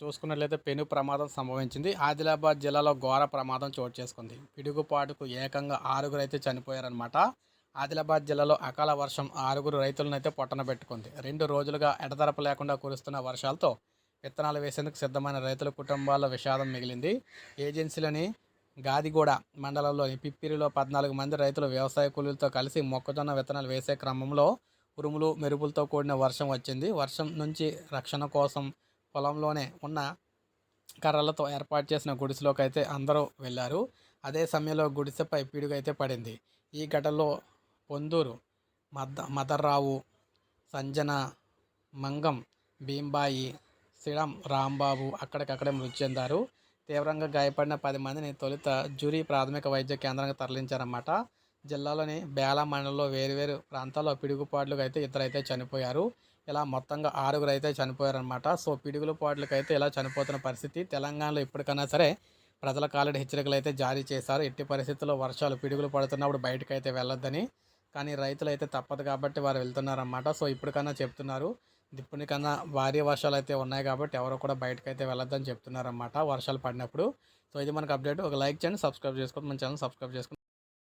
చూసుకున్నట్లయితే పెను ప్రమాదం సంభవించింది. ఆదిలాబాద్ జిల్లాలో ఘోర ప్రమాదం చోటు చేసుకుంది. పిడుగుపాటుకు ఏకంగా ఆరుగురు అయితే చనిపోయారనమాట ఆదిలాబాద్ జిల్లాలో అకాల వర్షం ఆరుగురు రైతులను అయితే పొట్టన పెట్టుకుంది. రెండు రోజులుగా ఎడతెరప లేకుండా కురుస్తున్న వర్షాలతో విత్తనాలు వేసేందుకు సిద్ధమైన రైతుల కుటుంబాల్లో విషాదం మిగిలింది. ఏజెన్సీలోని గాదిగూడ మండలంలోని పిప్పిరిలో పద్నాలుగు మంది రైతులు వ్యవసాయ కూలీలతో కలిసి మొక్కజొన్న విత్తనాలు వేసే క్రమంలో ఉరుములు మెరుపులతో కూడిన వర్షం వచ్చింది. వర్షం నుంచి రక్షణ కోసం పొలంలోనే ఉన్న కర్రలతో ఏర్పాటు చేసిన గుడిసెలోకి అయితే అందరూ వెళ్ళారు. అదే సమయంలో గుడిసెపై పీడుగైతే పడింది. ఈ ఘటనలో పొందూరు మద మదర్రావు సంజన మంగం భీంబాయి సిడం రాంబాబు అక్కడికక్కడే మృతి చెందారు. తీవ్రంగా గాయపడిన పది మందిని తొలుత జూరీ ప్రాథమిక వైద్య కేంద్రానికి తరలించారన్నమాట. జిల్లాలోని బేలా మండలంలో వేరువేరు ప్రాంతాల్లో పిడుగుపాట్లుగా అయితే ఇద్దరైతే చనిపోయారు. ఇలా మొత్తంగా ఆరుగురు అయితే చనిపోయారనమాట సో పిడుగుల పాట్లకు అయితే ఇలా చనిపోతున్న పరిస్థితి. తెలంగాణలో ఇప్పటికైనా సరే ప్రజల కాలడి హెచ్చరికలు అయితే జారీ చేశారు. ఎట్టి పరిస్థితుల్లో వర్షాలు పిడుగులు పడుతున్నప్పుడు బయటకు అయితే వెళ్ళొద్దని. కానీ రైతులు అయితే తప్పదు కాబట్టి వారు వెళ్తున్నారన్నమాట. సో ఇప్పటికన్నా చెప్తున్నారు. ఇప్పటికన్నా భారీ వర్షాలు అయితే ఉన్నాయి కాబట్టి ఎవరు కూడా బయటకు అయితే వెళ్ళొద్దని చెప్తున్నారన్నమాట వర్షాలు పడినప్పుడు. సో ఇది మనకు అప్డేట్. ఒక లైక్ చేయండి సబ్స్క్రైబ్ చేసుకోండి. మన ఛానల్ సబ్స్క్రైబ్ చేసుకోండి.